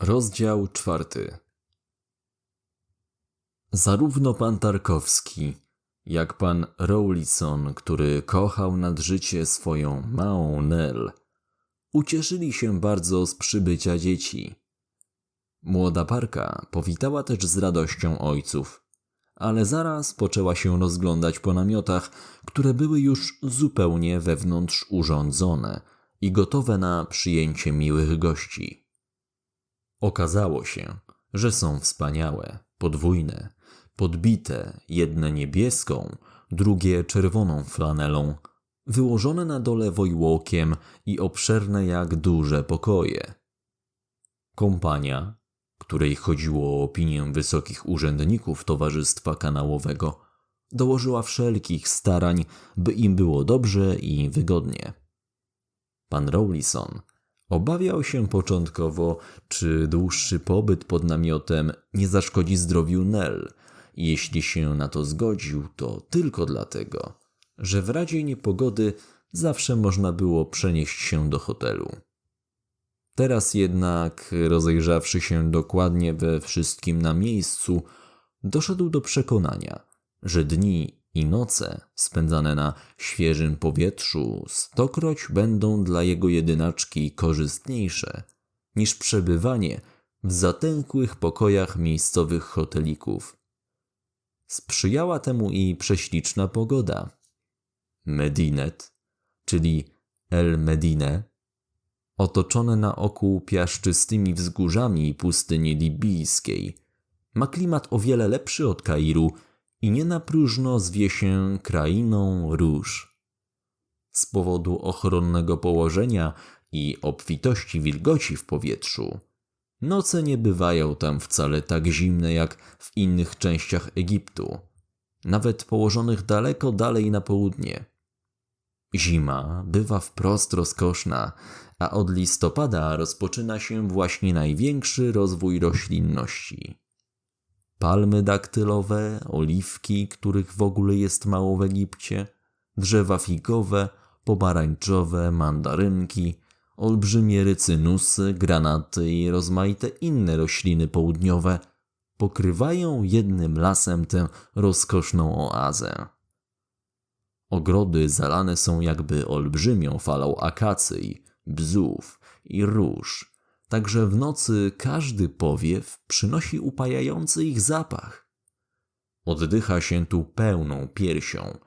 Rozdział czwarty. Zarówno pan Tarkowski, jak pan Rowlison, który kochał nad życie swoją małą Nell, ucieszyli się bardzo z przybycia dzieci. Młoda parka powitała też z radością ojców, ale zaraz poczęła się rozglądać po namiotach, które były już zupełnie wewnątrz urządzone i gotowe na przyjęcie miłych gości. Okazało się, że są wspaniałe, podwójne, podbite, jedne niebieską, drugie czerwoną flanelą, wyłożone na dole wojłokiem i obszerne jak duże pokoje. Kompania, której chodziło o opinię wysokich urzędników Towarzystwa Kanałowego, dołożyła wszelkich starań, by im było dobrze i wygodnie. Pan Rowlison obawiał się początkowo, czy dłuższy pobyt pod namiotem nie zaszkodzi zdrowiu Nell. Jeśli się na to zgodził, to tylko dlatego, że w razie niepogody zawsze można było przenieść się do hotelu. Teraz jednak, rozejrzawszy się dokładnie we wszystkim na miejscu, doszedł do przekonania, że dni i noce spędzane na świeżym powietrzu stokroć będą dla jego jedynaczki korzystniejsze niż przebywanie w zatękłych pokojach miejscowych hotelików. Sprzyjała temu i prześliczna pogoda. Medinet, czyli El Medine, otoczone naokół piaszczystymi wzgórzami pustyni libijskiej, ma klimat o wiele lepszy od Kairu i nie na próżno zwie się krainą róż. Z powodu ochronnego położenia i obfitości wilgoci w powietrzu, noce nie bywają tam wcale tak zimne jak w innych częściach Egiptu, nawet położonych daleko dalej na południe. Zima bywa wprost rozkoszna, a od listopada rozpoczyna się właśnie największy rozwój roślinności. Palmy daktylowe, oliwki, których w ogóle jest mało w Egipcie, drzewa figowe, pomarańczowe, mandarynki, olbrzymie rycynusy, granaty i rozmaite inne rośliny południowe pokrywają jednym lasem tę rozkoszną oazę. Ogrody zalane są jakby olbrzymią falą akacyj, bzów i róż, także w nocy każdy powiew przynosi upajający ich zapach. Oddycha się tu pełną piersią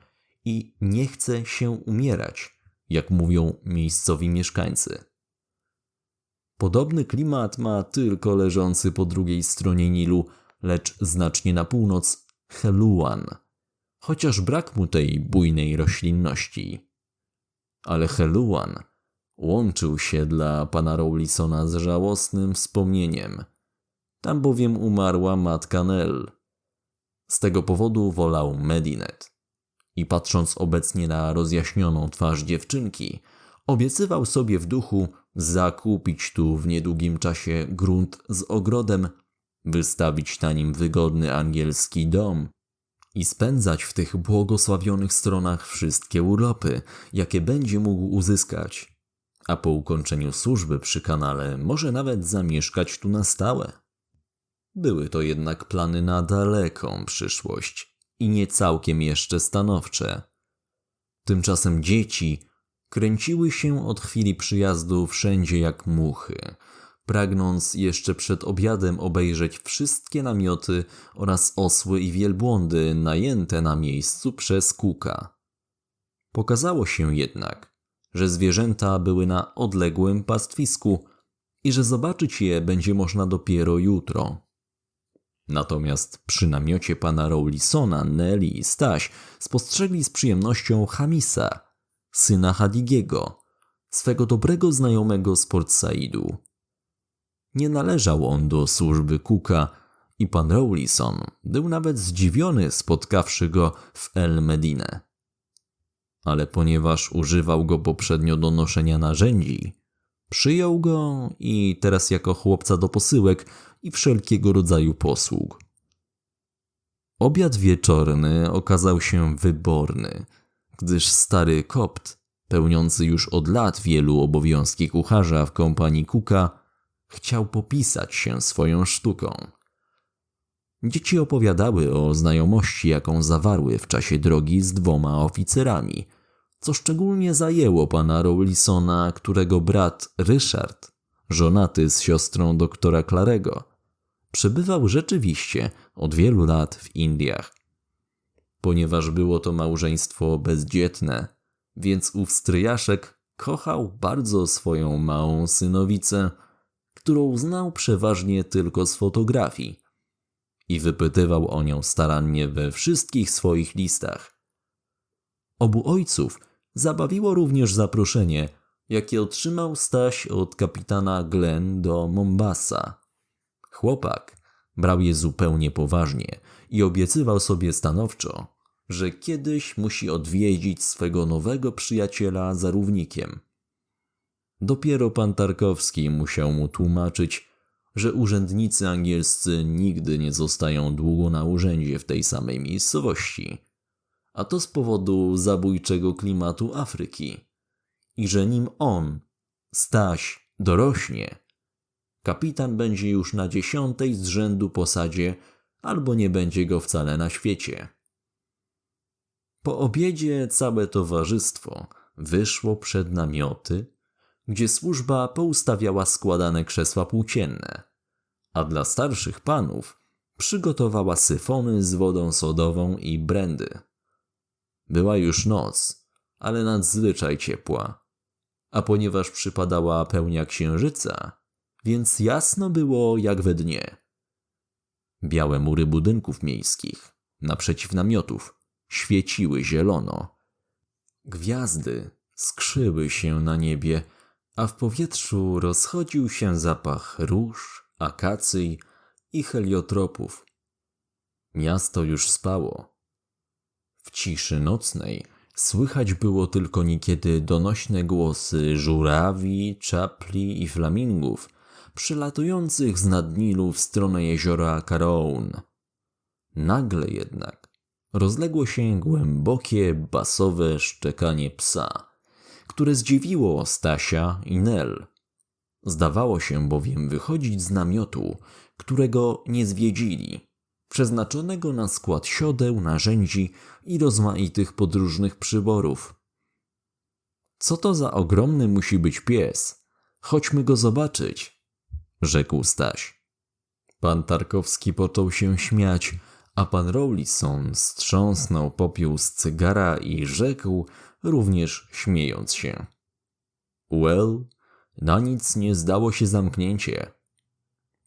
i nie chce się umierać, jak mówią miejscowi mieszkańcy. Podobny klimat ma tylko leżący po drugiej stronie Nilu, lecz znacznie na północ, Heluan, chociaż brak mu tej bujnej roślinności. Ale Heluan łączył się dla pana Rowlisona z żałosnym wspomnieniem. Tam bowiem umarła matka Nell. Z tego powodu wolał Medinet. I patrząc obecnie na rozjaśnioną twarz dziewczynki, obiecywał sobie w duchu zakupić tu w niedługim czasie grunt z ogrodem, wystawić na nim wygodny angielski dom i spędzać w tych błogosławionych stronach wszystkie urlopy, jakie będzie mógł uzyskać, a po ukończeniu służby przy kanale może nawet zamieszkać tu na stałe. Były to jednak plany na daleką przyszłość i nie całkiem jeszcze stanowcze. Tymczasem dzieci kręciły się od chwili przyjazdu wszędzie jak muchy, pragnąc jeszcze przed obiadem obejrzeć wszystkie namioty oraz osły i wielbłądy najęte na miejscu przez Kuka. Pokazało się jednak, że zwierzęta były na odległym pastwisku i że zobaczyć je będzie można dopiero jutro. Natomiast przy namiocie pana Rowlisona, Nelly i Staś spostrzegli z przyjemnością Hamisa, syna Hadigiego, swego dobrego znajomego z Port Saidu. Nie należał on do służby Kuka i pan Rowlison był nawet zdziwiony spotkawszy go w El Medine. Ale ponieważ używał go poprzednio do noszenia narzędzi, przyjął go i teraz jako chłopca do posyłek i wszelkiego rodzaju posług. Obiad wieczorny okazał się wyborny, gdyż stary kopt, pełniący już od lat wielu obowiązki kucharza w kompanii Kuka, chciał popisać się swoją sztuką. Dzieci opowiadały o znajomości, jaką zawarły w czasie drogi z dwoma oficerami, co szczególnie zajęło pana Rowlisona, którego brat Ryszard, żonaty z siostrą doktora Clarego, przebywał rzeczywiście od wielu lat w Indiach. Ponieważ było to małżeństwo bezdzietne, więc ów stryjaszek kochał bardzo swoją małą synowicę, którą znał przeważnie tylko z fotografii i wypytywał o nią starannie we wszystkich swoich listach. Obu ojców zabawiło również zaproszenie, jakie otrzymał Staś od kapitana Glenn do Mombasa. Chłopak brał je zupełnie poważnie i obiecywał sobie stanowczo, że kiedyś musi odwiedzić swego nowego przyjaciela za równikiem. Dopiero pan Tarkowski musiał mu tłumaczyć, że urzędnicy angielscy nigdy nie zostają długo na urzędzie w tej samej miejscowości, a to z powodu zabójczego klimatu Afryki i że nim on, Staś, dorośnie, kapitan będzie już na dziesiątej z rzędu posadzie albo nie będzie go wcale na świecie. Po obiedzie całe towarzystwo wyszło przed namioty, gdzie służba poustawiała składane krzesła płócienne, a dla starszych panów przygotowała syfony z wodą sodową i brandy. Była już noc, ale nadzwyczaj ciepła, a ponieważ przypadała pełnia księżyca, więc jasno było jak we dnie. Białe mury budynków miejskich, naprzeciw namiotów, świeciły zielono. Gwiazdy skrzyły się na niebie, a w powietrzu rozchodził się zapach róż, akacyj i heliotropów. Miasto już spało. W ciszy nocnej słychać było tylko niekiedy donośne głosy żurawi, czapli i flamingów przylatujących z nad Nilu w stronę jeziora Caroun. Nagle jednak rozległo się głębokie, basowe szczekanie psa, które zdziwiło Stasia i Nel. Zdawało się bowiem wychodzić z namiotu, którego nie zwiedzili, przeznaczonego na skład siodeł, narzędzi i rozmaitych podróżnych przyborów. Co to za ogromny musi być pies? Chodźmy go zobaczyć, rzekł Staś. Pan Tarkowski począł się śmiać, a pan Rowlison strząsnął popiół z cygara i rzekł, również śmiejąc się. Well, na nic nie zdało się zamknięcie.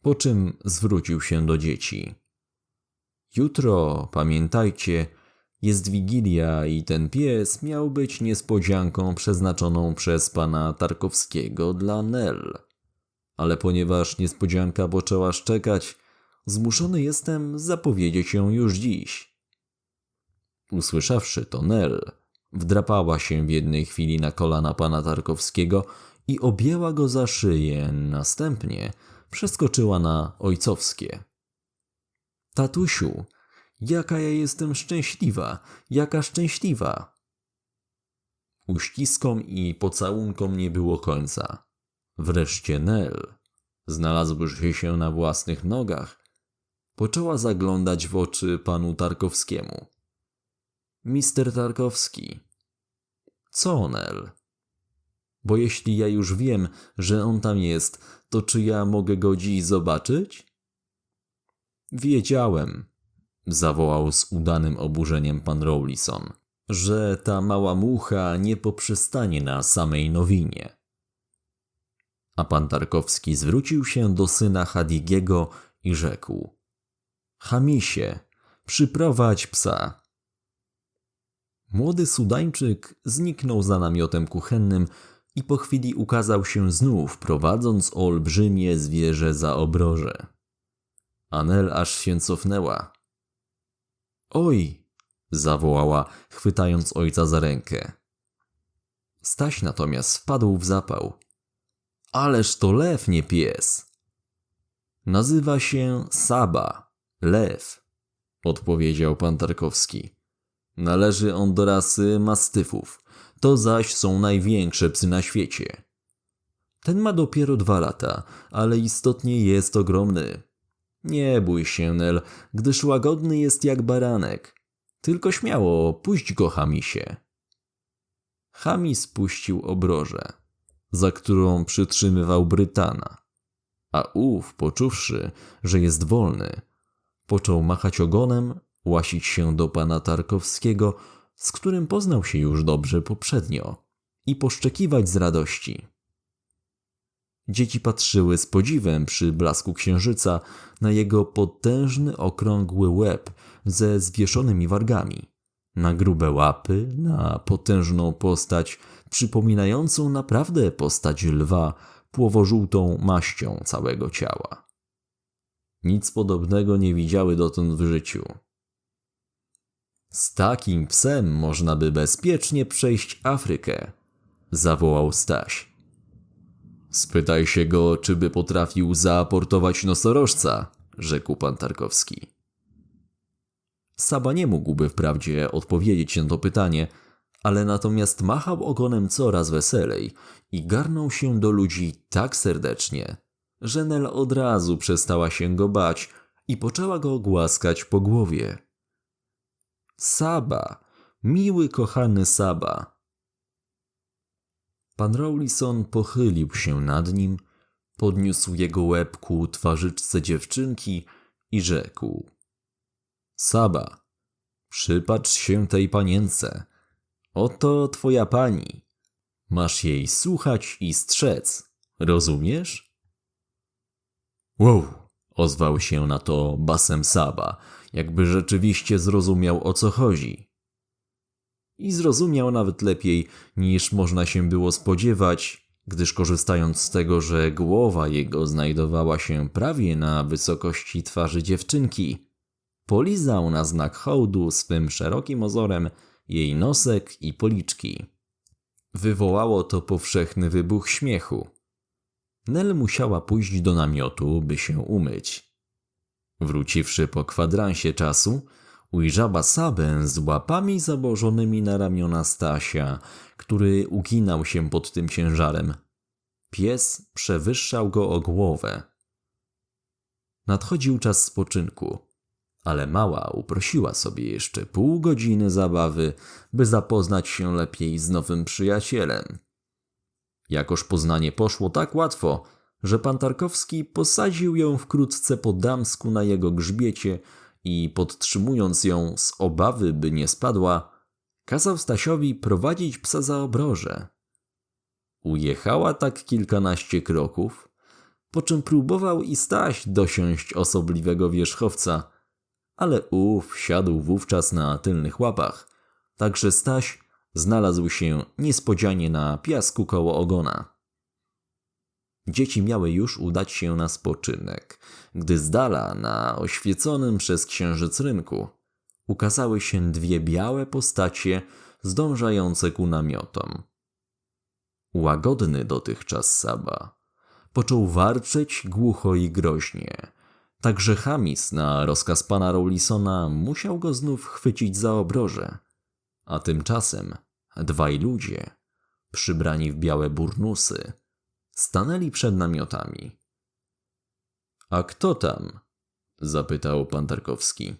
Po czym zwrócił się do dzieci. Jutro, pamiętajcie, jest wigilia i ten pies miał być niespodzianką przeznaczoną przez pana Tarkowskiego dla Nel. Ale ponieważ niespodzianka poczęła szczekać, zmuszony jestem zapowiedzieć ją już dziś. Usłyszawszy to Nel, wdrapała się w jednej chwili na kolana pana Tarkowskiego i objęła go za szyję, następnie przeskoczyła na ojcowskie. Tatusiu, jaka ja jestem szczęśliwa, jaka szczęśliwa! Uściskom i pocałunkom nie było końca. Wreszcie Nel, znalazłszy się na własnych nogach, poczęła zaglądać w oczy panu Tarkowskiemu. Mister Tarkowski. Co, Nel? Bo jeśli ja już wiem, że on tam jest, to czy ja mogę go dziś zobaczyć? Wiedziałem, zawołał z udanym oburzeniem pan Rowlison, że ta mała mucha nie poprzestanie na samej nowinie. A pan Tarkowski zwrócił się do syna Hadigiego i rzekł: Hamisie, przyprowadź psa. Młody Sudańczyk zniknął za namiotem kuchennym i po chwili ukazał się znów, prowadząc olbrzymie zwierzę za obroże. Anel aż się cofnęła. Oj! zawołała, chwytając ojca za rękę. Staś natomiast wpadł w zapał. Ależ to lew, nie pies. Nazywa się Saba, lew, odpowiedział pan Tarkowski. Należy on do rasy mastyfów, to zaś są największe psy na świecie. Ten ma dopiero dwa lata, ale istotnie jest ogromny. Nie bój się, Nel, gdyż łagodny jest jak baranek. Tylko śmiało, puść go, Hamisie. Hamis puścił obrożę, za którą przytrzymywał Brytana. A ów, poczuwszy, że jest wolny, począł machać ogonem, łasić się do pana Tarkowskiego, z którym poznał się już dobrze poprzednio, i poszczekiwać z radości. Dzieci patrzyły z podziwem przy blasku księżyca na jego potężny, okrągły łeb ze zwieszonymi wargami, na grube łapy, na potężną postać przypominającą naprawdę postać lwa, płowożółtą maścią całego ciała. Nic podobnego nie widziały dotąd w życiu. Z takim psem można by bezpiecznie przejść Afrykę, zawołał Staś. Spytaj się go, czy by potrafił zaaportować nosorożca, rzekł pan Tarkowski. Saba nie mógłby wprawdzie odpowiedzieć na to pytanie, ale natomiast machał ogonem coraz weselej i garnął się do ludzi tak serdecznie, że Nel od razu przestała się go bać i poczęła go głaskać po głowie. Saba, miły, kochany Saba. Pan Rawlison pochylił się nad nim, podniósł jego łeb ku twarzyczce dziewczynki i rzekł: Saba, przypatrz się tej panience. Oto twoja pani. Masz jej słuchać i strzec. Rozumiesz? Wow, ozwał się na to basem Saba, jakby rzeczywiście zrozumiał o co chodzi. I zrozumiał nawet lepiej niż można się było spodziewać, gdyż korzystając z tego, że głowa jego znajdowała się prawie na wysokości twarzy dziewczynki, polizał na znak hołdu swym szerokim ozorem jej nosek i policzki. Wywołało to powszechny wybuch śmiechu. Nel musiała pójść do namiotu, by się umyć. Wróciwszy po kwadransie czasu, ujrzała Sabę z łapami założonymi na ramiona Stasia, który uginał się pod tym ciężarem. Pies przewyższał go o głowę. Nadchodził czas spoczynku, ale mała uprosiła sobie jeszcze pół godziny zabawy, by zapoznać się lepiej z nowym przyjacielem. Jakoż poznanie poszło tak łatwo, że pan Tarkowski posadził ją wkrótce po damsku na jego grzbiecie i podtrzymując ją z obawy, by nie spadła, kazał Stasiowi prowadzić psa za obroże. Ujechała tak kilkanaście kroków, po czym próbował i Staś dosiąść osobliwego wierzchowca, ale ów siadł wówczas na tylnych łapach, także Staś znalazł się niespodzianie na piasku koło ogona. Dzieci miały już udać się na spoczynek, gdy z dala na oświeconym przez księżyc rynku ukazały się dwie białe postacie zdążające ku namiotom. Łagodny dotychczas Saba począł warczeć głucho i groźnie, także Hamis na rozkaz pana Rawlisona musiał go znów chwycić za obroże, a tymczasem dwaj ludzie, przybrani w białe burnusy, stanęli przed namiotami. A kto tam? zapytał pan Tarkowski.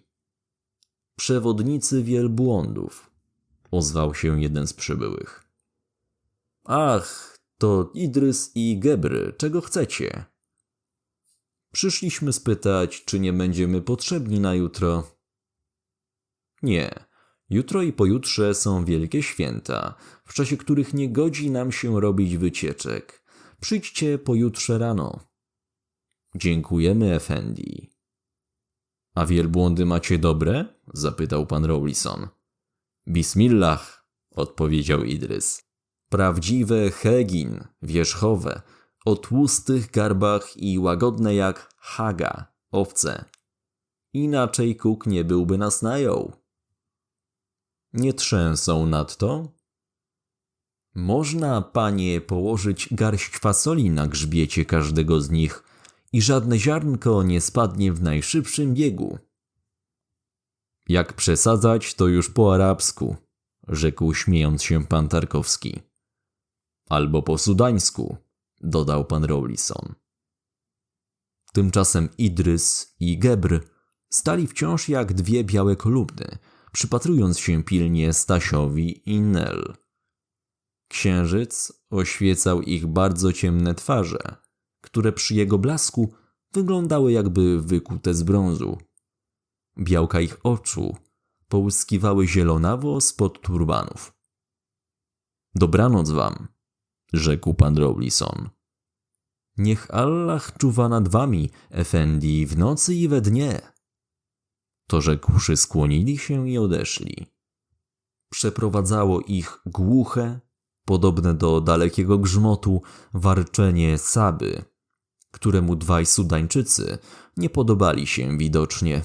Przewodnicy wielbłądów, ozwał się jeden z przybyłych. Ach, to Idrys i Gebry, czego chcecie? Przyszliśmy spytać, czy nie będziemy potrzebni na jutro. Nie, jutro i pojutrze są wielkie święta, w czasie których nie godzi nam się robić wycieczek. Przyjdźcie pojutrze rano. Dziękujemy, Effendi. A wielbłądy macie dobre? zapytał pan Rawlison. Bismillah, odpowiedział Idrys. Prawdziwe hegin, wierzchowe, o tłustych garbach i łagodne jak haga, owce. Inaczej kuk nie byłby nas najął. Nie trzęsą nadto? Można, panie, położyć garść fasoli na grzbiecie każdego z nich i żadne ziarnko nie spadnie w najszybszym biegu. Jak przesadzać, to już po arabsku, rzekł śmiejąc się pan Tarkowski. Albo po sudańsku, dodał pan Rawlison. Tymczasem Idrys i Gebr stali wciąż jak dwie białe kolumny, przypatrując się pilnie Stasiowi i Nel. Księżyc oświecał ich bardzo ciemne twarze, które przy jego blasku wyglądały jakby wykute z brązu. Białka ich oczu połyskiwały zielonawo spod turbanów. Dobranoc wam, rzekł pan Rawlison. Niech Allah czuwa nad wami, Efendi, w nocy i we dnie. To rzekłszy skłonili się i odeszli. Przeprowadzało ich głuche, podobne do dalekiego grzmotu, warczenie Saby, któremu dwaj Sudańczycy nie podobali się widocznie.